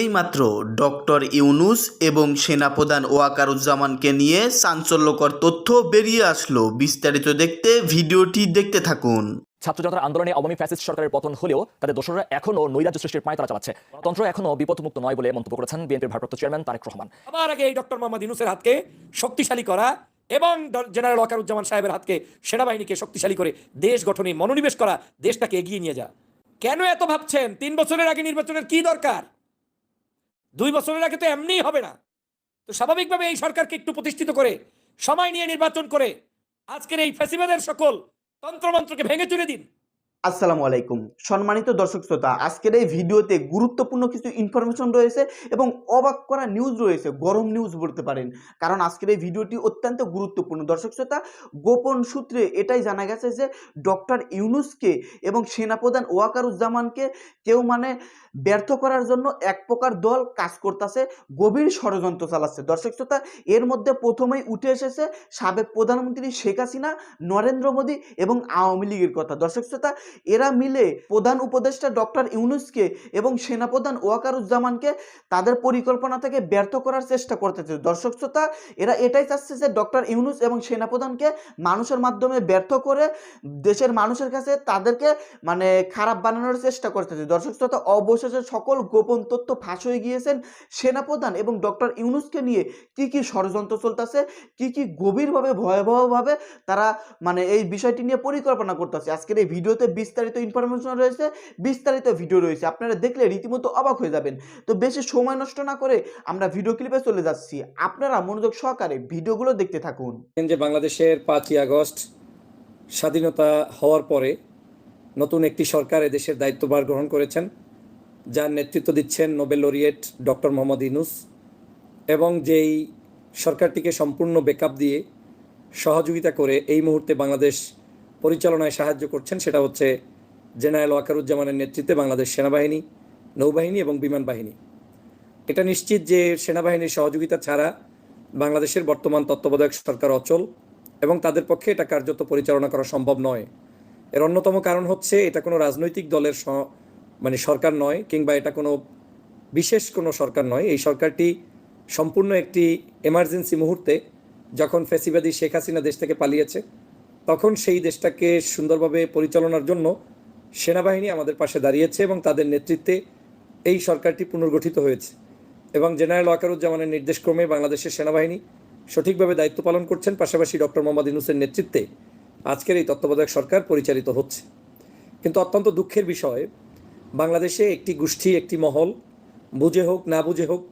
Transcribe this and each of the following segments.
এইমাত্র ডক্টর ইউনুস এবং সেনাপ্রধান ওয়াকারুজ্জামানকে নিয়ে চাঞ্চল্যকর তথ্য বেরিয়ে আসলো। বিস্তারিত দেখতে ভিডিওটি দেখতে থাকুন। ছাত্র জনতার আন্দোলনে আওয়ামী ফ্যাসিস্ট সরকারের পতন হলেও তাদের দোসররা এখনও নৈরাজ্য সৃষ্টির পায় তারা চালাচ্ছে। তন্ত্র এখনও বিপদমুক্ত নয় বলে মন্তব্য করেছেন বিএনপির ভারপ্রাপ্ত চেয়ারম্যান তারেক রহমান। সবার আগে এই ডক্টর মোহাম্মদ ইউনুসের হাতকে শক্তিশালী করা এবং জেনারেল ওয়াকারুজ্জামান সাহেবের হাতকে সেনাবাহিনীকে শক্তিশালী করে দেশ গঠনে মনোনিবেশ করা দেশটাকে এগিয়ে নিয়ে যা কেন এত ভাবছেন? তিন বছরের আগে নির্বাচনের কি দরকার? দুই বছরের আগে তো এমনিই হবে না। তো স্বাভাবিকভাবে এই সরকারকে একটু প্রতিষ্ঠিত করে, সময় নিয়ে নির্বাচন করে, আজকের এই ফ্যাসিবাদের সকল তন্ত্রমন্ত্রকে ভেঙে চুরে দিন। আসসালামু আলাইকুম। সম্মানিত দর্শক শ্রোতা, আজকের এই ভিডিওতে গুরুত্বপূর্ণ কিছু ইনফরমেশন রয়েছে এবং অবাক করা নিউজ রয়েছে, গরম নিউজ বলতে পারেন। কারণ আজকের এই ভিডিওটি অত্যন্ত গুরুত্বপূর্ণ। দর্শক শ্রোতা, গোপন সূত্রে এটাই জানা গেছে যে ডক্টর ইউনুসকে এবং সেনাপ্রধান ওয়াকারুজ্জামানকে কেউ মানে ব্যর্থ করার জন্য এক প্রকার দল কাজ করতেছে, গভীর ষড়যন্ত্র চালাচ্ছে। দর্শক শ্রোতা, এর মধ্যে প্রথমেই উঠে এসেছে সাবেক প্রধানমন্ত্রী শেখ হাসিনা, নরেন্দ্র মোদী এবং আওয়ামী লীগের কথা। দর্শক শ্রোতা এরা মিলে প্রধান উপদেষ্টা ডক্টর ইউনুসকে এবং সেনাপ্রধান ওয়াকারুজ্জামানকে তাদের পরিকল্পনা থেকে ব্যর্থ করার চেষ্টা করতেছে। দর্শক শ্রোতা, এরা এটাই চাচ্ছে যে ডক্টর ইউনুস এবং সেনাপ্রধানকে মানুষের মাধ্যমে ব্যর্থ করে দেশের মানুষের কাছে তাদেরকে মানে খারাপ বানানোর চেষ্টা করতেছে। দর্শক শ্রোতা, অবশেষে সকল গোপন তথ্য ফাঁস হয়ে গিয়েছেন সেনাপ্রধান এবং ডক্টর ইউনুসকে নিয়ে কি কি ষড়যন্ত্র চলতেছে, কি কি গভীরভাবে, ভয়াবহভাবে তারা মানে এই বিষয়টি নিয়ে পরিকল্পনা করতেছে। আজকের এই ভিডিওতে বিস্তারিত ইনফরমেশন রয়েছে, বিস্তারিত ভিডিও রয়েছে। আপনারা দেখলে রীতিমতো অবাক হয়ে যাবেন। তো বেশি সময় নষ্ট না করে আমরা ভিডিও ক্লিপে চলে যাচ্ছি। আপনারা মনোযোগ সহকারে ভিডিওগুলো দেখতে থাকুন। যে বাংলাদেশের পাঁচই আগস্ট স্বাধীনতা হওয়ার পরে নতুন একটি সরকার দেশের দায়িত্বভার গ্রহণ করেছেন, যার নেতৃত্ব দিচ্ছেন Nobel laureate doctor Mohammad Yunus এবং যেই সরকারটিকে সম্পূর্ণ ব্যাকআপ দিয়ে সহযোগিতা করে এই মুহূর্তে বাংলাদেশ পরিচালনায় সাহায্য করছেন, সেটা হচ্ছে জেনারেল ওয়াকারুজ্জামানের নেতৃত্বে বাংলাদেশ সেনাবাহিনী, নৌবাহিনী এবং বিমান বাহিনী। এটা নিশ্চিত যে সেনাবাহিনীর সহযোগিতা ছাড়া বাংলাদেশের বর্তমান তত্ত্বাবধায়ক সরকার অচল এবং তাদের পক্ষে এটা কার্যত পরিচালনা করা সম্ভব নয়। এর অন্যতম কারণ হচ্ছে এটা কোনো রাজনৈতিক দলের মানে সরকার নয় কিংবা এটা কোনো বিশেষ কোনো সরকার নয়। এই সরকারটি সম্পূর্ণ একটি এমার্জেন্সি মুহূর্তে যখন ফেসিবাদী শেখ হাসিনা দেশ থেকে পালিয়েছে তখন সেই দেশটাকে সুন্দরভাবে পরিচালনার জন্য সেনাবাহিনী আমাদের পাশে দাঁড়িয়েছে এবং তাদের নেতৃত্বে এই সরকারটি পুনর্গঠিত হয়েছে। এবং জেনারেল ওয়াকারুজ্জামানের নির্দেশক্রমে বাংলাদেশের সেনাবাহিনী সঠিকভাবে দায়িত্ব পালন করছেন, পাশাপাশি ডক্টর মোহাম্মদ ইউনুসের নেতৃত্বে আজকের এই তত্ত্বাবধায়ক সরকার পরিচালিত হচ্ছে। কিন্তু অত্যন্ত দুঃখের বিষয়, বাংলাদেশে একটি গোষ্ঠী, একটি মহল, বুঝে হোক না বুঝে হোক,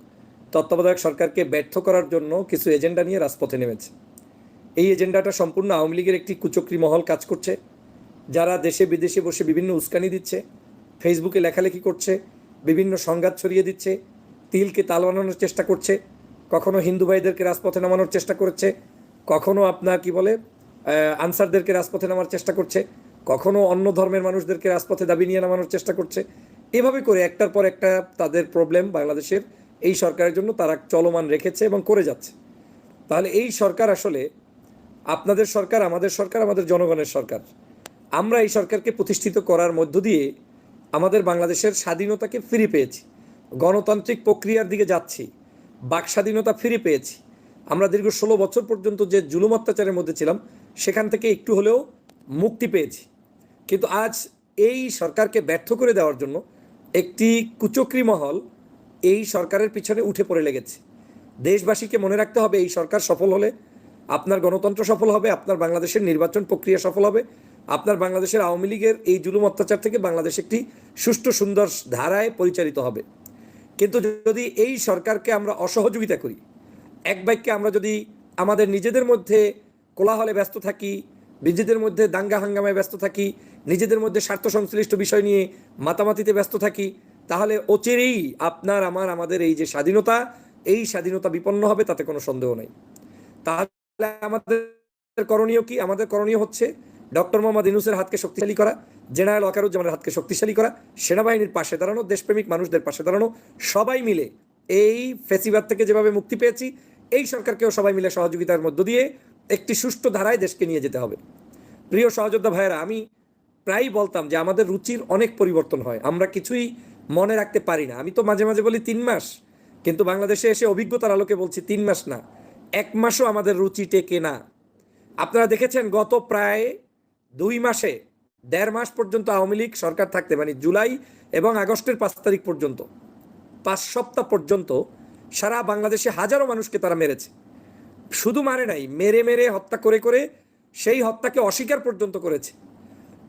তত্ত্বাবধায়ক সরকারকে ব্যর্থ করার জন্য কিছু এজেন্ডা নিয়ে রাজপথে নেমেছে। এই এজেন্ডাটা সম্পূর্ণ আওয়ামী লীগের একটি কুচক্রী মহল কাজ করছে। যারা দেশে বিদেশে বসে বিভিন্ন উস্কানি দিচ্ছে, ফেসবুকে লেখালেখি করছে, বিভিন্ন সংঘাত ছড়িয়ে দিচ্ছে, তিলকে তাল বানানোর চেষ্টা করছে, কখনো হিন্দু ভাইদেরকে রাজপথে নামানোর চেষ্টা করছে, কখনো আপনার কি বলে আনসারদেরকে রাজপথে নামার চেষ্টা করছে, কখনো অন্য ধর্মের মানুষদেরকে রাজপথে দাবি নিয়ে নামানোর চেষ্টা করছে। এভাবে করে একটার পর একটা তাদের প্রবলেম বাংলাদেশের এই সরকারের জন্য তারা চলমান রেখেছে এবং করে যাচ্ছে। তাহলে এই সরকার আসলে আপনাদের সরকার, আমাদের সরকার, আমাদের জনগণের সরকার। আমরা এই সরকারকে প্রতিষ্ঠিত করার মধ্য দিয়ে আমাদের বাংলাদেশের স্বাধীনতাকে ফিরে পেয়েছি। গণতান্ত্রিক প্রক্রিয়ার দিকে যাচ্ছি। বাক স্বাধীনতা ফিরে পেয়েছি। আমরা দীর্ঘ ষোলো বছর পর্যন্ত যে জুলুম অত্যাচারের মধ্যে ছিলাম, সেখান থেকে একটু হলেও মুক্তি পেয়েছি। কিন্তু আজ এই সরকারকে ব্যর্থ করে দেওয়ার জন্য একটি কুচক্রী মহল এই সরকারের পিছনে উঠে পড়ে লেগেছে। দেশবাসীকে মনে রাখতে হবে এই সরকার সফল হলে আপনার গণতন্ত্র সফল হবে, আপনার বাংলাদেশের নির্বাচন প্রক্রিয়া সফল হবে, আপনার বাংলাদেশের আওয়ামী লীগের এই জুলুম অত্যাচার থেকে বাংলাদেশ একটি সুষ্ঠু সুন্দর ধারায় পরিচালিত হবে। কিন্তু যদি এই সরকারকে আমরা অসহযোগিতা করি, এক বাক্যে আমরা যদি আমাদের নিজেদের মধ্যে কোলাহলে ব্যস্ত থাকি, নিজেদের মধ্যে দাঙ্গা হাঙ্গামায় ব্যস্ত থাকি, নিজেদের মধ্যে স্বার্থ সংশ্লিষ্ট বিষয় নিয়ে মাতামাতিতে ব্যস্ত থাকি, তাহলে অচিরেই আপনার, আমার, আমাদের এই যে স্বাধীনতা, এই স্বাধীনতা বিপন্ন হবে, তাতে কোনো সন্দেহ নেই। তাহলে আমাদের করণীয় কি? আমাদের করণীয় হচ্ছে ডক্টর মোহাম্মদ ইনুসের হাতকে শক্তিশালী করা, জেনারেল ওয়াকারুজ্জামানের হাতকে শক্তিশালী করা, সেনাবাহিনীর পাশে দাঁড়ানো, দেশপ্রেমিক মানুষদের পাশে দাঁড়ানো, সবাই মিলে এই ফেসিবাদ থেকে যেভাবে মুক্তি পেয়েছি, এই সরকারকেও সবাই মিলে সহযোগিতার মধ্য দিয়ে একটি সুষ্ঠু ধারায় দেশকে নিয়ে যেতে হবে। প্রিয় সহযোদ্ধা ভাইয়েরা, আমি প্রায়ই বলতাম যে আমাদের রুচির অনেক পরিবর্তন হয়, আমরা কিছুই মনে রাখতে পারি না। আমি তো মাঝে মাঝে বলি তিন মাস, কিন্তু বাংলাদেশে এসে অভিজ্ঞতার আলোকে বলছি তিন মাস না। এক মাসও আমাদের রুচি টেকে না। আপনারা দেখেছেন গত প্রায় দুই মাসে দেড় মাস পর্যন্ত আওয়ামী লীগ সরকার থাকতে মানে জুলাই এবং আগস্টের পাঁচ তারিখ পর্যন্ত, পাঁচ সপ্তাহ পর্যন্ত সারা বাংলাদেশে হাজারো মানুষকে তারা মেরেছে। শুধু মারে নাই, মেরে মেরে হত্যা করে করে সেই হত্যাকে অস্বীকার পর্যন্ত করেছে।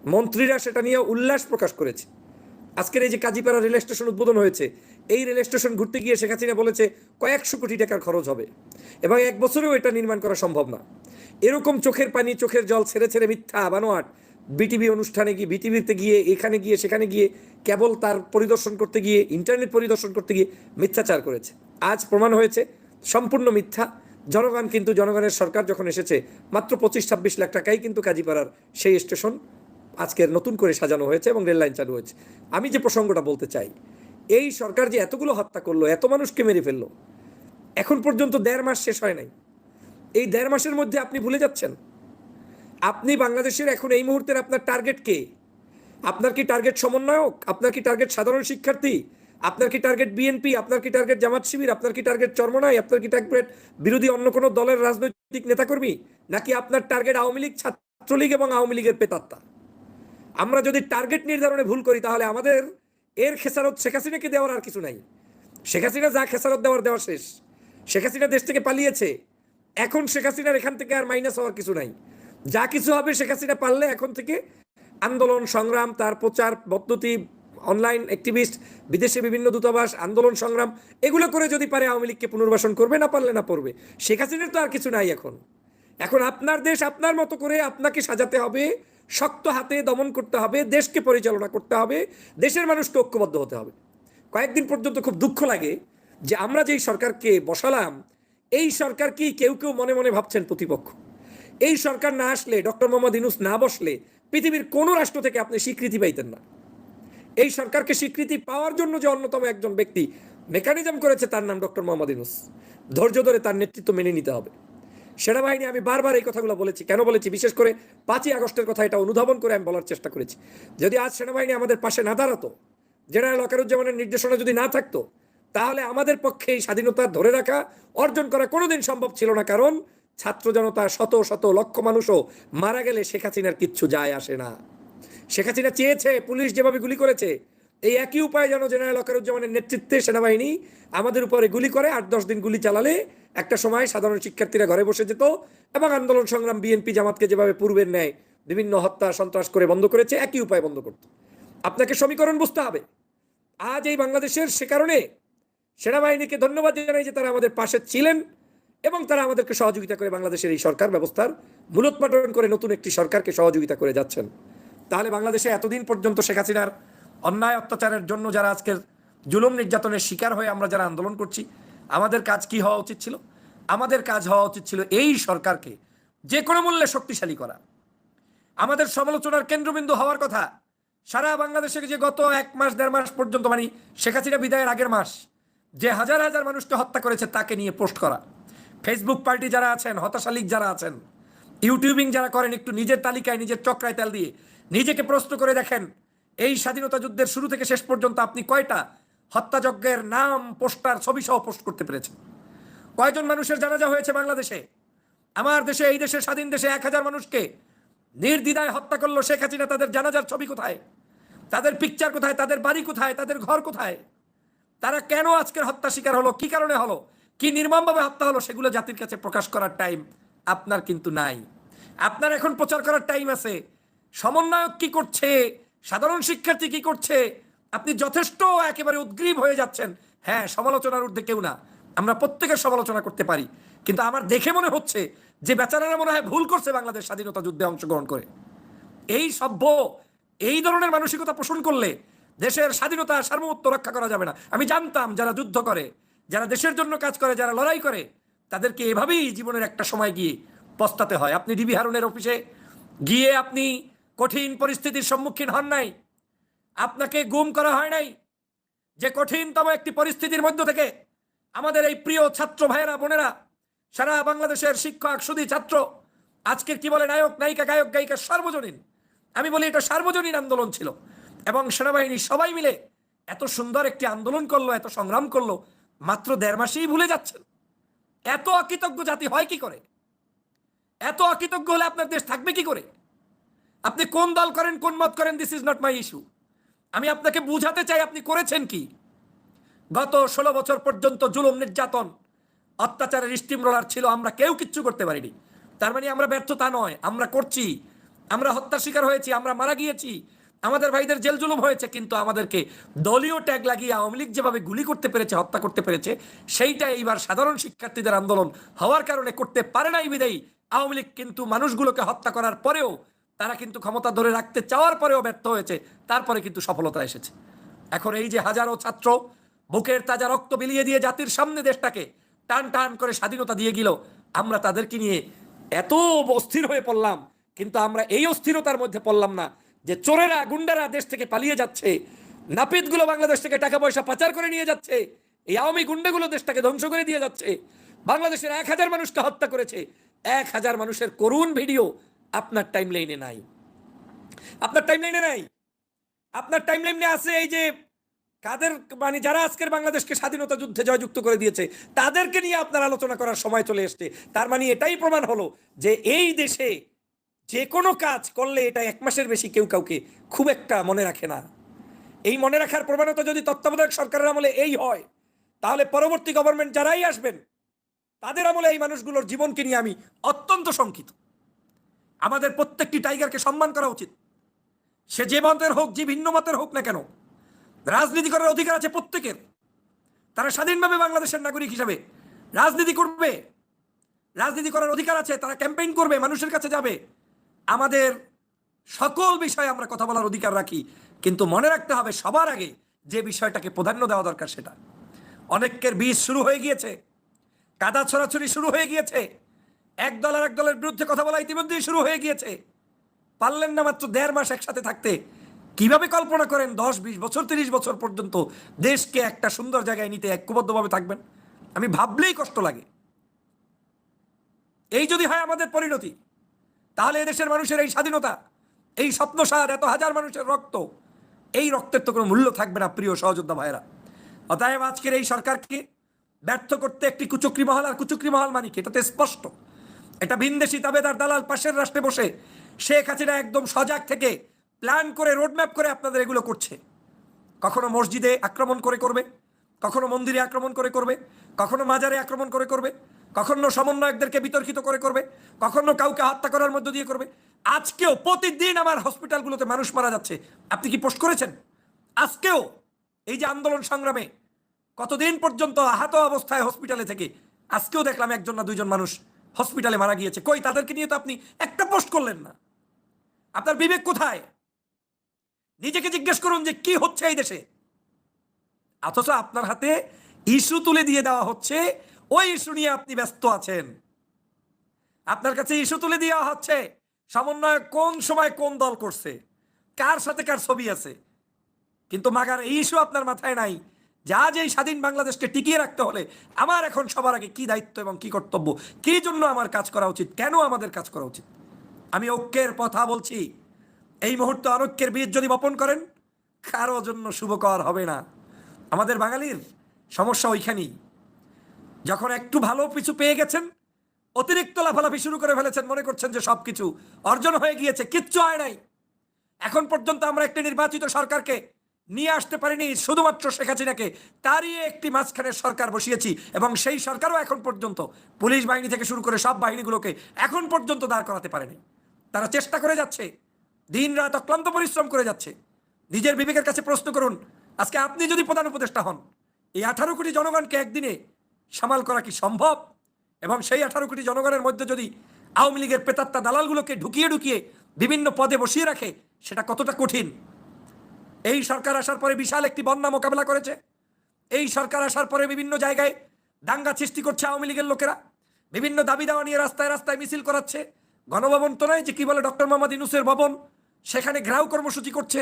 মন্ত্রীরা সেটা নিয়ে উল্লাস প্রকাশ করেছে। আজকের এই যে কাজীপাড়া রেল স্টেশন উদ্বোধন হয়েছে এই রেল স্টেশন ঘুরতে গিয়ে শেখ হাসিনা বলেছে, কয়েকশো কোটি টাকার খরচ হবে। এবং এক বছরেও এটা নির্মাণ করা সম্ভব না। এরকম চোখের পানি, চোখের জল ছেড়ে ছেড়ে মিথ্যা বানোয়াট বিটিভি অনুষ্ঠানে গিয়ে, বিটিভিতে গিয়ে, এখানে গিয়ে, সেখানে গিয়ে, কেবল তার পরিদর্শন করতে গিয়ে, ইন্টারনেট পরিদর্শন করতে গিয়ে মিথ্যাচার করেছে। আজ প্রমাণ হয়েছে, সম্পূর্ণ মিথ্যা। জনগণ কিন্তু, জনগণের সরকার যখন এসেছে, মাত্র পঁচিশ, ছাব্বিশ লাখ টাকাই কিন্তু কাজীপাড়ার সেই স্টেশন আজকের নতুন করে সাজানো হয়েছে এবং রেললাইন চালু হয়েছে। আমি যে প্রসঙ্গটা বলতে চাই এই সরকার যে এতগুলো হত্যা করল, এত মানুষকে মেরে ফেলল, এখন পর্যন্ত দেড় মাস শেষ হয় নাই। এই দেড় মাসের মধ্যে আপনি ভুলে যাচ্ছেন। আপনি বাংলাদেশের এখন এই মুহূর্তের আপনার টার্গেট কে? আপনার কি টার্গেট সমন্বয়ক? আপনার কি টার্গেট সাধারণ শিক্ষার্থী? আপনার কি টার্গেট বিএনপি আপনার কি টার্গেট জামাত শিবির? আপনার কি টার্গেট চরমনাই? আপনার কি টার্গেট বিরোধী অন্য কোনো দলের রাজনৈতিক নেতাকর্মী? নাকি আপনার টার্গেট আওয়ামী লীগ, ছাত্রলীগ এবং আওয়ামী লীগের পেতাত্তা? আমরা যদি টার্গেট নির্ধারণে ভুল করি, তাহলে আমাদের এর খেসারত শেখ হাসিনাকে দেওয়ার আর কিছু নাই। শেখ হাসিনা যা খেসারত দেওয়ার দেওয়া শেষ। শেখ হাসিনা দেশ থেকে পালিয়েছে। এখন শেখ হাসিনার এখান থেকে আর মাইনাস হওয়ার কিছু নাই। যা কিছু হবে শেখ হাসিনা পারলে এখন থেকে আন্দোলন, সংগ্রাম, তার প্রচার পদ্ধতি অনলাইন অ্যাক্টিভিস্ট বিদেশে বিভিন্ন দূতাবাস, আন্দোলন, সংগ্রাম, এগুলো করে যদি পারে আওয়ামী লীগকে পুনর্বাসন করবে, না পারলে না পড়বে। শেখ হাসিনার তো আর কিছু নাই এখন। এখন আপনার দেশ আপনার মতো করে আপনাকে সাজাতে হবে শক্ত হাতে দমন করতে হবে, দেশকে পরিচালনা করতে হবে, দেশের মানুষকে ঐক্যবদ্ধ হতে হবে। কয়েকদিন পর্যন্ত খুব দুঃখ লাগে যে আমরা যেই সরকারকে বসালাম, এই সরকার কি কেউ কেউ মনে মনে ভাবছেন প্রতিপক্ষ? এই সরকার না আসলে, ডক্টর মোহাম্মদ ইনুস না বসলে পৃথিবীর কোনো রাষ্ট্র থেকে আপনি স্বীকৃতি পাইতেন না। এই সরকারকে স্বীকৃতি পাওয়ার জন্য যে অন্যতম একজন ব্যক্তি মেকানিজম করেছে তার নাম ডক্টর মোহাম্মদ ইনুস ধৈর্য ধরে তার নেতৃত্ব মেনে নিতে হবে। সেনাবাহিনী, আমি বারবার এই কথাগুলো বলেছি। কেন বলেছি? বিশেষ করে পাঁচই আগস্টের কথা এটা অনুধাবন করে আমি বলার চেষ্টা করেছি। যদি আজ সেনাবাহিনী আমাদের পাশে না দাঁড়াতো, জেনারেল অকারুজ্জামানের নির্দেশনা যদি না থাকতো, তাহলে আমাদের পক্ষে এই স্বাধীনতা ধরে রাখা, অর্জন করা কোনোদিন সম্ভব ছিল না। কারণ ছাত্র জনতা শত শত লক্ষ মানুষও মারা গেলে শেখ হাসিনার কিচ্ছু যায় আসে না। শেখ হাসিনা চেয়েছে, পুলিশ যেভাবে গুলি করেছে, এই একই উপায় যেন জেনারেল অকারুজ্জামানের নেতৃত্বে সেনাবাহিনী আমাদের উপরে গুলি করে, আট দশ দিন গুলি চালালে একটা সময় সাধারণ শিক্ষার্থীরা ঘরে বসে যেত এবং আন্দোলন সংগ্রাম বিএনপি জামাতকে যেভাবে পূর্বের ন্যায় বিভিন্ন হত্যা, সন্ত্রাস করে বন্ধ করেছে, একই উপায় বন্ধ করত। আপনাকে সমীকরণ বুঝতে হবে। আজ এই বাংলাদেশের সে কারণে সেনাবাহিনীকে ধন্যবাদ জানাই যে তারা আমাদের পাশে ছিলেন এবং তারা আমাদেরকে সহযোগিতা করে বাংলাদেশের এই সরকার ব্যবস্থার মূলোৎপাটন করে নতুন একটি সরকারকে সহযোগিতা করে যাচ্ছেন। তাহলে বাংলাদেশে এতদিন পর্যন্ত শেখ হাসিনার অন্যায় অত্যাচারের জন্য যারা আজকের জুলুম নির্যাতনের শিকার হয়ে আমরা যারা আন্দোলন করছি আমাদের কাজ কি হওয়া উচিত ছিল? আমাদের কাজ হওয়া উচিত ছিল এই সরকারকে যে কোনো মূল্যে শক্তিশালী করা। আমাদের সমালোচনার কেন্দ্রবিন্দু হওয়ার কথা। সারা বাংলাদেশে যে গত এক মাস, দেড় মাস পর্যন্ত মানে শেখ হাসিনা বিদায়ের আগের মাস, যে হাজার হাজার মানুষকে হত্যা করেছে তাকে নিয়ে পোস্ট করা। ফেসবুক পার্টি যারা আছেন হতাশালিক যারা আছেন, ইউটিউবিং যারা করেন, একটু নিজের তালিকায়, নিজের চক্রায় তেল দিয়ে নিজেকে প্রশ্ন করে দেখেন, এই স্বাধীনতা যুদ্ধের শুরু থেকে শেষ পর্যন্ত আপনি কয়টা হত্যাযজ্ঞের নাম পোস্টার ছবি সহ পোস্ট করতে পেরেছে। কয়জন মানুষের জানাজা হয়েছে বাংলাদেশে? আমার দেশে, এই দেশের স্বাধীন দেশে এক হাজার মানুষকে নির্দ্বিধায় হত্যা করল শেখ হাসিনা। তাদের জানাজার ছবি কোথায়? তাদের পিকচার কোথায়? তাদের বাড়ি কোথায়? তাদের ঘর কোথায়? তারা কেন আজকের হত্যা শিকার হলো? কি কারণে হলো? কি নির্মমভাবে হত্যা হলো? সেগুলো জাতির কাছে প্রকাশ করার টাইম আপনার কিন্তু নাই। আপনার এখন প্রচার করার টাইম আছে। সমন্বয়ক কি করছে? সাধারণ শিক্ষার্থী কি করছে? আপনি যথেষ্ট একেবারে উদ্গ্রীব হয়ে যাচ্ছেন। হ্যাঁ সমালোচনার ঊর্ধ্বে কেউ না। আমরা প্রত্যেকের সমালোচনা করতে পারি। কিন্তু আমার দেখে মনে হচ্ছে যে বেচারারা মনে হয় ভুল করছে বাংলাদেশ স্বাধীনতা যুদ্ধে অংশগ্রহণ করে। এই সভ্য, এই ধরনের মানসিকতা পোষণ করলে দেশের স্বাধীনতা সার্বভৌমত্ব রক্ষা করা যাবে না। আমি জানতাম যারা যুদ্ধ করে, যারা দেশের জন্য কাজ করে, যারা লড়াই করে, তাদেরকে এভাবেই জীবনের একটা সময় গিয়ে পস্তাতে হয়। আপনি ডিবি হারুনের অফিসে গিয়ে আপনি কঠিন পরিস্থিতির সম্মুখীন হন নাই। আপনাকে গুম করা হয় নাই? যে কঠিনতম একটি পরিস্থিতির মধ্য থেকে আমাদের এই প্রিয় ছাত্র ভাইয়েরা, বোনেরা, সারা বাংলাদেশের শিক্ষক সুদী ছাত্র, আজকের কি বলে নায়ক, নায়িকা, গায়ক, গায়িকা সর্বজনীন? আমি বলি এটা সার্বজনীন আন্দোলন ছিল এবং সেনাবাহিনী সবাই মিলে এত সুন্দর একটি আন্দোলন করল, এত সংগ্রাম করল, মাত্র দেড় মাসেই ভুলে যাচ্ছেন। এত অকৃতজ্ঞ জাতি হয় কি করে? এত অকৃতজ্ঞ হলে আপনার দেশ থাকবে কি করে? আপনি কোন দল করেন, কোন মত করেন this is not my issue আমি আপনাকে বুঝাতে চাই আপনি করেছেন কি? গত ষোলো বছর পর্যন্ত জুলুম, নির্যাতন, অত্যাচারের স্টিম রোলার ছিল, আমরা কেউ কিচ্ছু করতে পারিনি। তার মানে আমরা ব্যর্থতা নয়, আমরা করছি, আমরা হত্যার শিকার হয়েছি, আমরা মারা গিয়েছি, আমাদের ভাইদের জেল জুলুম হয়েছে, কিন্তু আমাদেরকে দলীয় ট্যাগ লাগিয়ে আওয়ামী লীগ যেভাবে গুলি করতে পেরেছে, হত্যা করতে পেরেছে সেইটা এইবার সাধারণ শিক্ষার্থীদের আন্দোলন হওয়ার কারণে করতে পারে নাই বিদেয়ী আওয়ামী লীগ, কিন্তু মানুষগুলোকে হত্যা করার পরেও তারা কিন্তু ক্ষমতা ধরে রাখতে চাওয়ার পরেও ব্যর্থ হয়েছে, তারপরে কিন্তু সফলতা এসেছে। এখন এই যে হাজারো ছাত্র বুকের তাজা রক্ত বিলিয়ে দিয়ে জাতির সামনে দেশটাকে টান টান করে স্বাধীনতা দিয়ে গেল, আমরা তাদেরকে নিয়ে এত অস্থির হয়ে পড়লাম, কিন্তু আমরা এই অস্থিরতার মধ্যে পড়লাম না যে চোরেরা, গুন্ডারা দেশ থেকে পালিয়ে যাচ্ছে, নাপিতগুলো বাংলাদেশ থেকে টাকা পয়সা পাচার করে নিয়ে যাচ্ছে, এই আওয়ামী গুন্ডাগুলো দেশটাকে ধ্বংস করে দিয়ে যাচ্ছে, বাংলাদেশের এক হাজার মানুষকে হত্যা করেছে, এক হাজার মানুষের করুণ ভিডিও আপনার টাইম লাইনে নাই। আপনার টাইম লাইনে নাই। আপনার টাইম লাইনে আছে এই যে কাদের মানে যারা আজকের বাংলাদেশকে স্বাধীনতা যুদ্ধে জয়যুক্ত করে দিয়েছে, তাদেরকে নিয়ে আপনার আলোচনা করার সময় চলে এসছে। তার মানে এটাই প্রমাণ হলো যে এই দেশে যে কোনো কাজ করলে এটা এক মাসের বেশি কেউ কাউকে খুব একটা মনে রাখে না। এই মনে রাখার প্রবণতা যদি তত্ত্বাবধায়ক সরকারের আমলে এই হয়, তাহলে পরবর্তী গভর্নমেন্ট যারাই আসবেন, তাদের আমলে এই মানুষগুলোর জীবনকে নিয়ে আমি অত্যন্ত শঙ্কিত। আমাদের প্রত্যেকটি টাইগারকে সম্মান করা উচিত। সে যে মতের হোক, যে ভিন্ন মতের হোক না কেন, রাজনীতি করার অধিকার আছে প্রত্যেকের। তারা স্বাধীনভাবে বাংলাদেশের নাগরিক হিসাবে রাজনীতি করবে। রাজনীতি করার অধিকার আছে, তারা ক্যাম্পেইন করবে, মানুষের কাছে যাবে। আমাদের সকল বিষয়ে আমরা কথা বলার অধিকার রাখি, কিন্তু মনে রাখতে হবে সবার আগে যে বিষয়টাকে প্রাধান্য দেওয়া দরকার সেটা। অনেকের বীজ শুরু হয়ে গিয়েছে, কাদা ছড়াছড়ি শুরু হয়ে গিয়েছে। এক দল আর এক দলের বিরুদ্ধে কথা বলা ইতিমধ্যেই শুরু হয়ে গিয়েছে। পারলেন না মাত্র দেড় মাস একসাথে থাকতে। কীভাবে কল্পনা করেন দশ, বিশ বছর, তিরিশ বছর পর্যন্ত দেশকে একটা সুন্দর জায়গায় নিতে ঐক্যবদ্ধভাবে থাকবেন? আমি ভাবলেই কষ্ট লাগে। এই যদি হয় আমাদের পরিণতি, তাহলে এদেশের মানুষের এই স্বাধীনতা, এই স্বপ্নসার, এত হাজার মানুষের রক্ত, এই রক্তের তো কোনো মূল্য থাকবে না, প্রিয় সহযোদ্ধা ভাইয়েরা। অতএব আজকের এই সরকারকে ব্যর্থ করতে একটি কুচক্রি মহল, আর কুচক্রি মহল মানে কি? এটাতে স্পষ্ট। এটা ভিনদেশি তাবেদার দালাল পাশের রাষ্ট্রে বসে। শেখ হাসিনা একদম সজাগ থেকে প্ল্যান করে রোডম্যাপ করে আপনাদের এগুলো করছে। কখনো মসজিদে আক্রমণ করে করবে, কখনো মন্দিরে আক্রমণ করে করবে, কখনো মাজারে আক্রমণ করে করবে, কখনো সমন্বয়কদেরকে বিতর্কিত করে করবে, কখনো কাউকে হত্যা করার মধ্য দিয়ে করবে। আজকেও প্রতিদিন আমার হসপিটালগুলোতে মানুষ মারা যাচ্ছে। আপনি কি পোস্ট করেছেন? আজকেও এই যে আন্দোলন সংগ্রামে কতদিন পর্যন্ত আহত অবস্থায় হসপিটালে থেকে, আজকেও দেখলাম একজন না দুইজন মানুষ হসপিটালে মারা গিয়েছে। কই, তাদেরকে নিয়ে তো আপনি একটা পোস্ট করলেন না। আপনার বিবেক কোথায়? নিজেকে জিজ্ঞেস করুন যে কি হচ্ছে এই দেশে। অথচ আপনার হাতে ইস্যু তুলে দিয়ে দেওয়া হচ্ছে, ওই ইস্যু নিয়ে আপনি ব্যস্ত আছেন। আপনার কাছে ইস্যু তুলে দেওয়া হচ্ছে সমন্বয় কোন সময় কোন দল করছে, কার সাথে কার ছবি আছে। কিন্তু মাগার, এই ইস্যু আপনার মাথায় নাই যা যে স্বাধীন বাংলাদেশকে টিকিয়ে রাখতে হলে আমার এখন সবার আগে কি দায়িত্ব এবং কি কর্তব্য, কি জন্য আমার কাজ করা উচিত, কেন আমাদের কাজ করা উচিত? আমি ঐক্যের কথা বলছি। এই মুহূর্তে অনৈক্যের বীজ যদি বপন করেন, কারও জন্য শুভকর হবে না। আমাদের বাঙালির সমস্যা ওইখানেই। যখন একটু ভালো কিছু পেয়ে গেছেন, অতিরিক্ত লাফালাফি শুরু করে ফেলেছেন, মনে করছেন যে সব কিছু অর্জন হয়ে গিয়েছে, কিচ্ছু হয় নাই। এখন পর্যন্ত আমরা একটি নির্বাচিত সরকারকে নিয়ে আসতে পারিনি, শুধুমাত্র শেখ হাসিনাকে। তারই একটি মাঝখানে সরকার বসিয়েছি এবং সেই সরকারও এখন পর্যন্ত পুলিশ বাহিনী থেকে শুরু করে সব বাহিনীগুলোকে এখন পর্যন্ত দাঁড় করাতে পারেনি। তারা চেষ্টা করে যাচ্ছে দিন রাত অক্লান্ত পরিশ্রম করে যাচ্ছে। নিজের বিবেকের কাছে প্রশ্ন করুন, আজকে আপনি যদি প্রধান উপদেষ্টা হন, এই আঠারো কোটি জনগণকে একদিনে সামাল করা কি সম্ভব? এবং সেই আঠারো কোটি জনগণের মধ্যে যদি আওয়ামী লীগের পেতাত্তা দালালগুলোকে ঢুকিয়ে ঢুকিয়ে বিভিন্ন পদে বসিয়ে রাখে, সেটা কতটা কঠিন? এই সরকার আসার পরে বিশাল একটি বন্যা মোকাবেলা করেছে। এই সরকার আসার পরে বিভিন্ন জায়গায় দাঙ্গা সৃষ্টি করছে আওয়ামী লীগের লোকেরা। বিভিন্ন দাবি দাওয়া নিয়ে রাস্তায় রাস্তায় মিছিল করাচ্ছে। গণভবন তো নয় যে কী বলে ডক্টর মোহাম্মদ ইনুসের ভবন, সেখানে ঘেরাও কর্মসূচি করছে।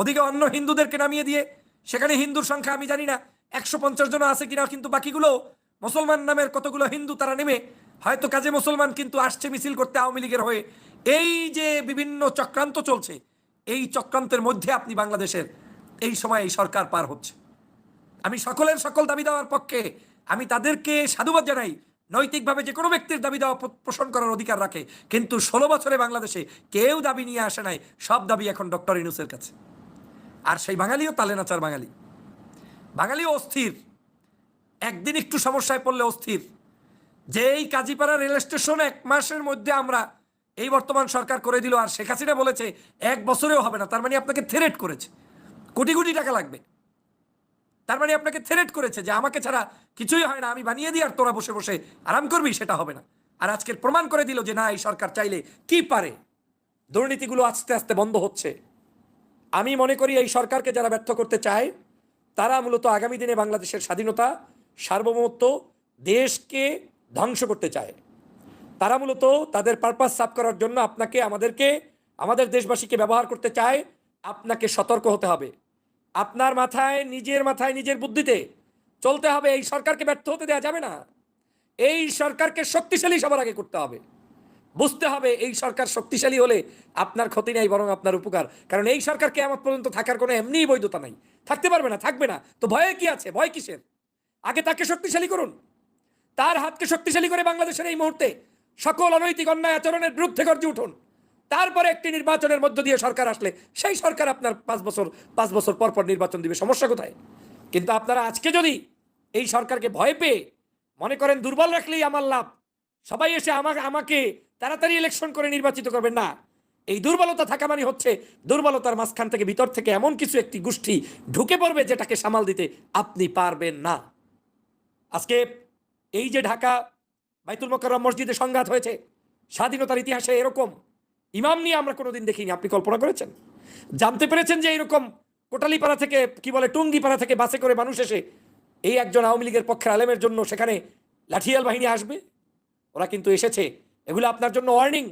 ওদিকে অন্য হিন্দুদেরকে নামিয়ে দিয়ে, সেখানে হিন্দুর সংখ্যা আমি জানি না, একশো পঞ্চাশ জন আছে কিনা, কিন্তু বাকিগুলো মুসলমান নামের কতগুলো হিন্দু তারা নেমে, হয়তো কাজে মুসলমান কিন্তু আসছে মিছিল করতে আওয়ামী লীগের হয়ে। এই যে বিভিন্ন চক্রান্ত চলছে এই চক্রান্তের মধ্যে আপনি বাংলাদেশের এই সময় এই সরকার পার হচ্ছে। আমি সকলের সকল দাবি দেওয়ার পক্ষে আমি তাদেরকে সাধুবাদ জানাই। নৈতিকভাবে যে কোনো ব্যক্তির দাবি দেওয়া পোষণ করার অধিকার রাখে। কিন্তু ষোলো বছরে বাংলাদেশে কেউ দাবি নিয়ে আসে নাই। সব দাবি এখন ডক্টর ইনুসের কাছে। আর সেই বাঙালিও তালে নাচার বাঙালি। বাঙালিও অস্থির। একদিন একটু সমস্যায় পড়লে অস্থির। যে এই কাজীপাড়া রেল স্টেশন এক মাসের মধ্যে আমরা এই বর্তমান সরকার করে দিল আর শেখ হাসিনা বলেছে, এক বছরেও হবে না। তার মানে আপনাকে থ্রেট করেছে। কোটি কোটি টাকা লাগবে। তার মানে আপনাকে থ্রেট করেছে যে আমাকে ছাড়া কিছুই হয় না, আমি বানিয়ে দিই আর তোরা বসে বসে আরাম করবি, সেটা হবে না। আর আজকের প্রমাণ করে দিল যে না, এই সরকার চাইলে কি পারে? দুর্নীতিগুলো আস্তে আস্তে বন্ধ হচ্ছে। আমি মনে করি এই সরকারকে যারা ব্যর্থ করতে চায়, তারা মূলত আগামী দিনে বাংলাদেশের স্বাধীনতা, সার্বভৌমত্ব, দেশকে ধ্বংস করতে চায়। তারা মূলত তাদের পারপাস সাফ করার জন্য আপনাকে আমাদেরকে, আমাদের দেশবাসীকে ব্যবহার করতে চায়, আপনাকে সতর্ক হতে হবে। আপনার মাথায়, নিজের মাথায়, নিজের বুদ্ধিতে চলতে হবে, এই সরকারকে ব্যর্থ হতে দেওয়া যাবে না। এই সরকারকে শক্তিশালী সবার আগে করতে হবে। বুঝতে হবে এই সরকার শক্তিশালী হলে আপনার ক্ষতি নেই, বরং আপনার উপকার। কারণ এই সরকারকে আমার পর্যন্ত থাকার কোনো এমনিই বৈধতা নাই। থাকতে পারবে না, থাকবে না। তো ভয়ে কি আছে? ভয় কিসের? আগে তাকে শক্তিশালী করুন। তার হাতকে শক্তিশালী করে বাংলাদেশের এই মুহূর্তে সকল অনৈতিক অন্যায় আচরণের বিরুদ্ধে গর্জে উঠুন। তারপরে একটি নির্বাচনের মধ্য দিয়ে সরকার আসলে, সেই সরকার আপনার পাঁচ বছর পাঁচ বছর পর পর নির্বাচন দিবে, সমস্যা কোথায়? কিন্তু আপনারা আজকে যদি এই সরকারকে ভয় পেয়ে মনে করেন দুর্বল রাখলেই আমার লাভ, সবাই এসে আমাকে আমাকে তাড়াতাড়ি ইলেকশন করে নির্বাচিত করবেন, না। এই দুর্বলতা থাকা মানে হচ্ছে দুর্বলতার মাঝখান থেকে ভিতর থেকে এমন কিছু একটি গোষ্ঠী ঢুকে পড়বে যেটাকে সামাল দিতে আপনি পারবেন না। আজকে এই যে ঢাকা বাইতুল মোকাররম মসজিদে সংঘাত হয়েছে। স্বাধীনতার ইতিহাসে এরকম। ইমাম নিয়ে আমরা কোনোদিন দেখিনি, আপনি কল্পনা করেছেন? জানতে পেরেছেন যে এরকম কোটালিপাড়া থেকে, কি বলে, টুঙ্গিপাড়া থেকে বাসে করে মানুষ এসে এই একজন আওয়ামী লীগের পক্ষের আলেমের জন্য সেখানে লাঠিয়াল বাহিনী আসবে? ওরা কিন্তু এসেছে। এগুলো আপনার জন্য ওয়ার্নিং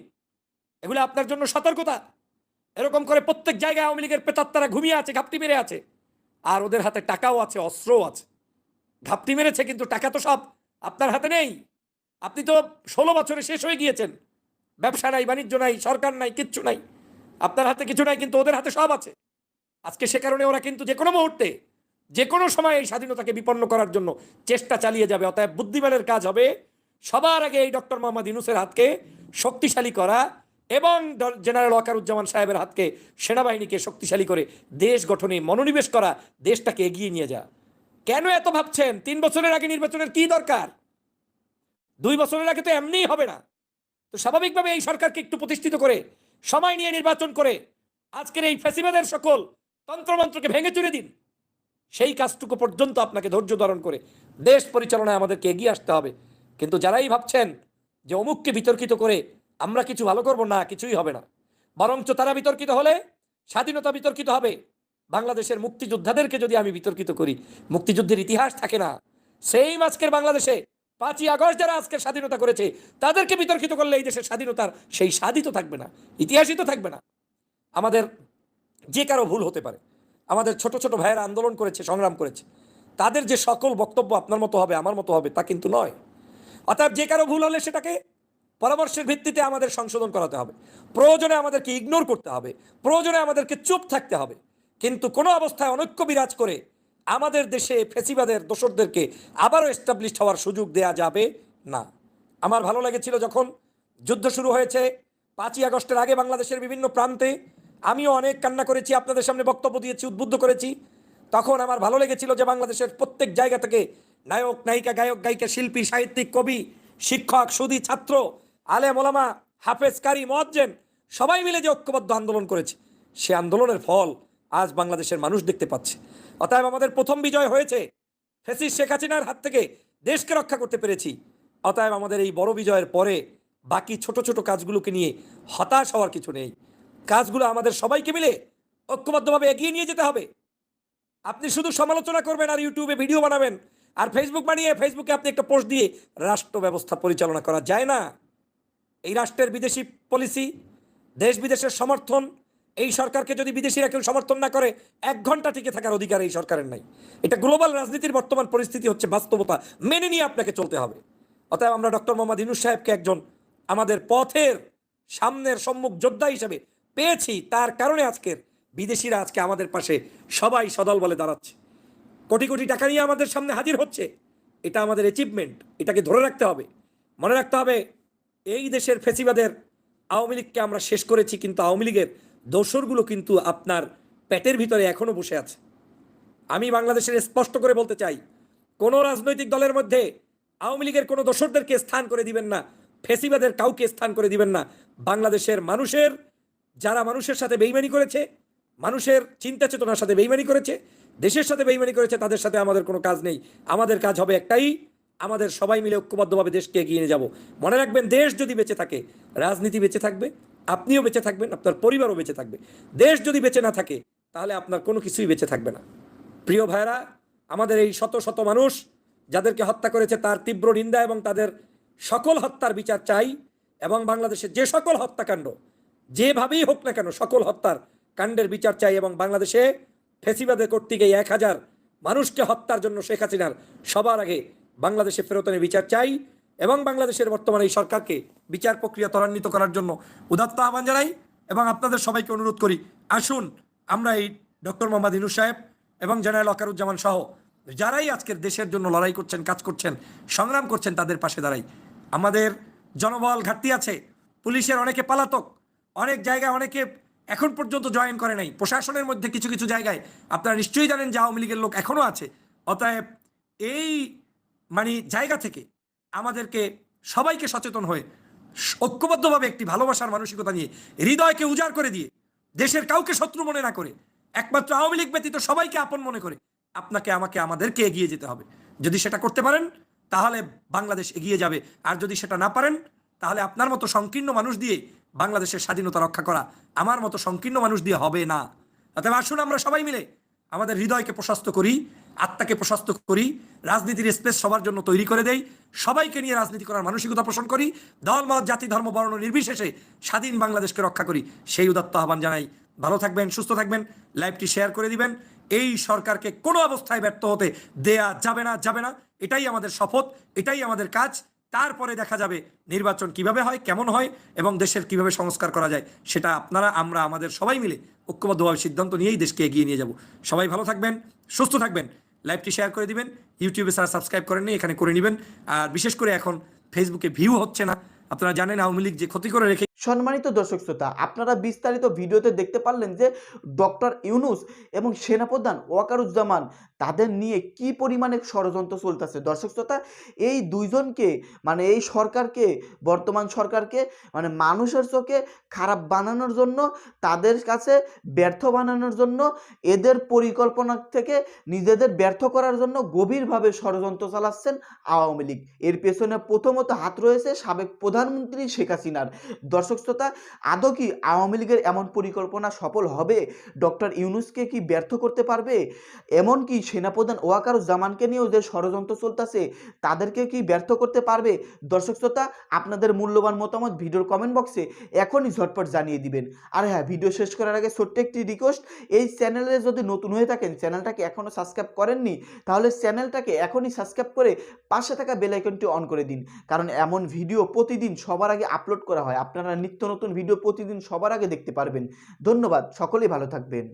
এগুলো আপনার জন্য সতর্কতা। এরকম করে প্রত্যেক জায়গায় আওয়ামী লীগের পেতাত্তারা ঘুমিয়ে আছে, ঘাপটি মেরে আছে। আর ওদের হাতে টাকাও আছে, অস্ত্রও আছে। ঘাপটি মেরেছে, কিন্তু টাকা তো সব আপনার হাতে নেই। আপনি তো ষোলো বছরে শেষ হয়ে গিয়েছেন। ব্যবসা নাই, বাণিজ্য নাই, সরকার নাই, কিচ্ছু নাই। আপনার হাতে কিছু নাই, কিন্তু ওদের হাতে সব আছে। আজকে সে কারণে ওরা কিন্তু যে কোনো মুহূর্তে, যে কোনো সময় এই স্বাধীনতাকে বিপন্ন করার জন্য চেষ্টা চালিয়ে যাবে। অতএব বুদ্ধিমানের কাজ হবে সবার আগে এই ডক্টর মোহাম্মদ ইনুসের হাতকে শক্তিশালী করা এবং জেনারেল ওয়াকারুজ্জামান সাহেবের হাতকে সেনাবাহিনীকে শক্তিশালী করে দেশ গঠনে মনোনিবেশ করা, দেশটাকে এগিয়ে নিয়ে যা কেন এত ভাবছেন? তিন বছরের আগে নির্বাচনের কি দরকার? দুই বছরের আগে তো এমনিই হবে না। তো স্বাভাবিকভাবে এই সরকারকে একটু প্রতিষ্ঠিত করে, সময় নিয়ে নির্বাচন করে, আজকের এই ফ্যাসিবাদের সকল তন্ত্রমন্ত্রকে ভেঙে চুরে দিন। সেই কাজটুকু পর্যন্ত আপনাকে ধৈর্য ধারণ করে দেশ পরিচালনায় আমাদেরকে এগিয়ে আসতে হবে। কিন্তু যারাই ভাবছেন যে অমুককে বিতর্কিত করে আমরা কিছু ভালো করব না, কিছুই হবে না। বরঞ্চ তারা বিতর্কিত হলে স্বাধীনতা বিতর্কিত হবে। বাংলাদেশের মুক্তিযোদ্ধাদেরকে যদি আমি বিতর্কিত করি, মুক্তিযুদ্ধের ইতিহাস থাকে না, সেই আজকের বাংলাদেশে পাঁচই আগস্ট যারা আজকে স্বাধীনতা করেছে, তাদেরকে বিতর্কিত করলে এই দেশের স্বাধীনতার সেই স্বাধী তো থাকবে না, ইতিহাসই তো থাকবে না। আমাদের যে কারও ভুল হতে পারে, আমাদের ছোট ছোট ভাইয়েরা আন্দোলন করেছে, সংগ্রাম করেছে, তাদের যে সকল বক্তব্য আপনার মতো হবে, আমার মতো হবে, তা কিন্তু নয়। অর্থাৎ যে কারও ভুল হলে সেটাকে পরামর্শের ভিত্তিতে আমাদের সংশোধন করাতে হবে। প্রয়োজনে আমাদেরকে ইগনোর করতে হবে, প্রয়োজনে আমাদেরকে চুপ থাকতে হবে। কিন্তু কোনো অবস্থায় অনৈক্য বিরাজ করে আমাদের দেশে ফেসিবাদের দোসরদেরকে আবারও এস্টাবলিশ হওয়ার সুযোগ দেয়া যাবে? না। আমার ভালো লেগেছিল যখন যুদ্ধ শুরু হয়েছে পাঁচই আগস্টের আগে বাংলাদেশের বিভিন্ন প্রান্তে। আমিও অনেক কান্না করেছি, আপনাদের সামনে বক্তব্য দিয়েছি, উদ্বুদ্ধ করেছি। তখন আমার ভালো লেগেছিল যে বাংলাদেশের প্রত্যেক জায়গা থেকে নায়ক, নায়িকা, গায়ক, গায়িকা, শিল্পী, সাহিত্যিক, কবি, শিক্ষক, সুদী, ছাত্র আলে মোলামা হাফেজ, কারি মজ্জেন সবাই মিলে যে ঐক্যবদ্ধ আন্দোলন করেছে, সে আন্দোলনের ফল আজ বাংলাদেশের মানুষ দেখতে পাচ্ছে। অতএব আমাদের প্রথম বিজয় হয়েছে। ফেসিস শেখ হাসিনার হাত থেকে দেশকে রক্ষা করতে পেরেছি। অতএব আমাদের এই বড় বিজয়ের পরে বাকি ছোট ছোট কাজগুলোকে নিয়ে হতাশ হওয়ার কিছু নেই। কাজগুলো আমাদের সবাইকে মিলে ঐক্যবদ্ধভাবে এগিয়ে নিয়ে যেতে হবে। আপনি শুধু সমালোচনা করবেন আর ইউটিউবে ভিডিও বানাবেন আর ফেসবুক বানিয়ে ফেসবুকে আপনি একটা পোস্ট দিয়ে রাষ্ট্র ব্যবস্থা পরিচালনা করা যায় না। এই রাষ্ট্রের বিদেশি পলিসি, দেশ বিদেশের সমর্থন এই সরকারকে যদি বিদেশিরা কেউ সমর্থন না করে, এক ঘণ্টা টিকে থাকার অধিকার এই সরকারের নাই। এটা গ্লোবাল রাজনীতির বর্তমান পরিস্থিতি হচ্ছে বাস্তবতা মেনে নিয়ে আপনাকে চলতে হবে। অতএব আমরা ডক্টর মোহাম্মদ ইনুস সাহেবকে একজন আমাদের পথের সামনের সম্মুখ যোদ্ধা হিসেবে পেয়েছি। তার কারণে আজকের বিদেশিরা আজকে আমাদের পাশে সবাই সদল বলে দাঁড়াচ্ছে। কোটি কোটি টাকা নিয়ে আমাদের সামনে হাজির হচ্ছে। এটা আমাদের অ্যাচিভমেন্ট এটাকে ধরে রাখতে হবে। মনে রাখতে হবে, এই দেশের ফেসিবাদের আওয়ামী লীগকে আমরা শেষ করেছি, কিন্তু আওয়ামী লীগের দোসরগুলো কিন্তু আপনার পেটের ভিতরে এখনও বসে আছে। আমি বাংলাদেশের স্পষ্ট করে বলতে চাই, কোনো রাজনৈতিক দলের মধ্যে আওয়ামী লীগের কোনো দোসরদেরকে স্থান করে দিবেন না, ফেসিবাদের কাউকে স্থান করে দিবেন না। বাংলাদেশের মানুষের, যারা মানুষের সাথে বেইমানি করেছে, মানুষের চিন্তা চেতনার সাথে বেইমানি করেছে, দেশের সাথে বেইমানি করেছে, তাদের সাথে আমাদের কোনো কাজ নেই। আমাদের কাজ হবে একটাই, আমাদের সবাই মিলে ঐক্যবদ্ধভাবে দেশকে এগিয়ে নিয়ে যাব। মনে রাখবেন, দেশ যদি বেঁচে থাকে, রাজনীতি বেঁচে থাকবে আপনিও বেঁচে থাকবেন, আপনার পরিবারও বেঁচে থাকবে। দেশ যদি বেঁচে না থাকে, তাহলে আপনার কোনো কিছুই বেঁচে থাকবে না। প্রিয় ভাইরা আমাদের এই শত শত মানুষ যাদেরকে হত্যা করেছে, তার তীব্র নিন্দা এবং তাদের সকল হত্যার বিচার চাই এবং বাংলাদেশের যে সকল হত্যাকাণ্ড, যেভাবেই হোক না কেন, সকল হত্যার কাণ্ডের বিচার চাই এবং বাংলাদেশে ফেসিবাদের কর্তৃক এই এক হাজার মানুষকে হত্যার জন্য শেখ হাসিনার সবার আগে বাংলাদেশে ফেরতনের বিচার চাই। এবং বাংলাদেশের বর্তমান এই সরকারকে বিচার প্রক্রিয়া ত্বরান্বিত করার জন্য উদাত্ত আহ্বান জানাই এবং আপনাদের সবাইকে অনুরোধ করি, আসুন আমরা এই ডক্টর মোহাম্মদ ইনু সাহেব এবং জেনারেল অকারুজ্জামান সহ যারাই আজকের দেশের জন্য লড়াই করছেন, কাজ করছেন, সংগ্রাম করছেন, তাদের পাশে দাঁড়াই। আমাদের জনবল ঘাটতি আছে, পুলিশের অনেকে পালাতক, অনেক জায়গায় অনেকে এখন পর্যন্ত জয়েন করে নাই, প্রশাসনের মধ্যে কিছু কিছু জায়গায় আপনারা নিশ্চয়ই জানেন যে আওয়ামী লীগের লোক এখনও আছে, অতএব এই মানে জায়গা থেকে আমাদেরকে সবাইকে সচেতন হয়ে ঐক্যবদ্ধভাবে একটি ভালোবাসার মানসিকতা নিয়ে, হৃদয়কে উজাড় করে দিয়ে, দেশের কাউকে শত্রু মনে না করে, একমাত্র আওয়ামী লীগ ব্যতীত সবাইকে আপন মনে করে, আপনাকে, আমাকে, আমাদেরকে এগিয়ে যেতে হবে। যদি সেটা করতে পারেন, তাহলে বাংলাদেশ এগিয়ে যাবে। আর যদি সেটা না পারেন, তাহলে আপনার মতো সংকীর্ণ মানুষ দিয়ে বাংলাদেশের স্বাধীনতা রক্ষা করা আমার মতো সংকীর্ণ মানুষ দিয়ে হবে না। অতএব আসুন আমরা সবাই মিলে আমাদের হৃদয়কে প্রশস্ত করি আত্মাকে প্রশস্ত করি, রাজনীতির স্পেস সবার জন্য তৈরি করে দেই, সবাইকে নিয়ে রাজনীতি করার মানসিকতা পোষণ করি, দল, মত, জাতি, ধর্ম, বর্ণ নির্বিশেষে স্বাধীন বাংলাদেশকে রক্ষা করি। সেই উদাত্ত আহ্বান জানাই। ভালো থাকবেন, সুস্থ থাকবেন, লাইভটি শেয়ার করে দিবেন। এই সরকারকে কোনো অবস্থায় ব্যর্থ হতে দেয়া যাবে না যাবে না। এটাই আমাদের শপথ, এটাই আমাদের কাজ। তারপরে দেখা যাবে নির্বাচন কীভাবে হয়, কেমন হয় এবং দেশের কীভাবে সংস্কার করা যায়, সেটা আপনারা, আমরা, আমাদের সবাই মিলে ঐক্যবদ্ধভাবে সিদ্ধান্ত নিয়েই দেশকে এগিয়ে নিয়ে যাব। সবাই ভালো থাকবেন, সুস্থ থাকবেন। লাইভটি শেয়ার করে দিবেন। ইউটিউবে স্যার সাবস্ক্রাইব করেননি এখানে করে নেবেন। আর বিশেষ করে এখন ফেসবুকে ভিউ হচ্ছে না। আপনারা জানেন আওয়ামী লীগ যে ক্ষতি করে রেখে সম্মানিত দর্শক শ্রোতা, আপনারা বিস্তারিত ভিডিওতে দেখতে পারলেন যে ডক্টর ইউনুস এবং সেনাপ্রধান ওয়াকারুজ্জামান তাদের নিয়ে কি পরিমাণে ষড়যন্ত্র চলতেছে। দর্শক শ্রোতা, এই দুইজনকে মানে এই সরকারকে, বর্তমান সরকারকে মানে মানুষের চোখে খারাপ বানানোর জন্য, তাদের কাছে ব্যর্থ বানানোর জন্য, এদের পরিকল্পনা থেকে নিজেদের ব্যর্থ করার জন্য গভীরভাবে ষড়যন্ত্র চালাচ্ছেন আওয়ামী লীগ। এর পেছনে প্রথমত হাত রয়েছে সাবেক প্রধানমন্ত্রী শেখ হাসিনার। দর্শক শ্রোতা আদৌ কি আওয়ামী লীগের এমন পরিকল্পনা সফল হবে? ডক্টর ইউনুসকে কি ব্যর্থ করতে পারবে? এমনকি সেনাপ্রধান ওয়াকারুজ্জামানকে নিয়েও যে ষড়যন্ত্র চলতেছে, তাদেরকে কি ব্যর্থ করতে পারবে? দর্শক শ্রোতা, আপনাদের মূল্যবান মতামত ভিডিওর কমেন্ট বক্সে এখনই ঝটপট জানিয়ে দিবেন। আর হ্যাঁ ভিডিও শেষ করার আগে ছোট্ট একটি রিকোয়েস্ট এই চ্যানেলে যদি নতুন হয়ে থাকেন চ্যানেলটাকে এখনও সাবস্ক্রাইব করেননি, তাহলে চ্যানেলটাকে এখনই সাবস্ক্রাইব করে পাশে থাকা বেল আইকনটি অন করে দিন। কারণ এমন ভিডিও প্রতিদিন সবার আগে আপলোড করা হয়। আপনারা নিত্য নতুন ভিডিও প্রতিদিন সবার আগে দেখতে পারবেন। ধন্যবাদ সকলেই ভালো থাকবেন।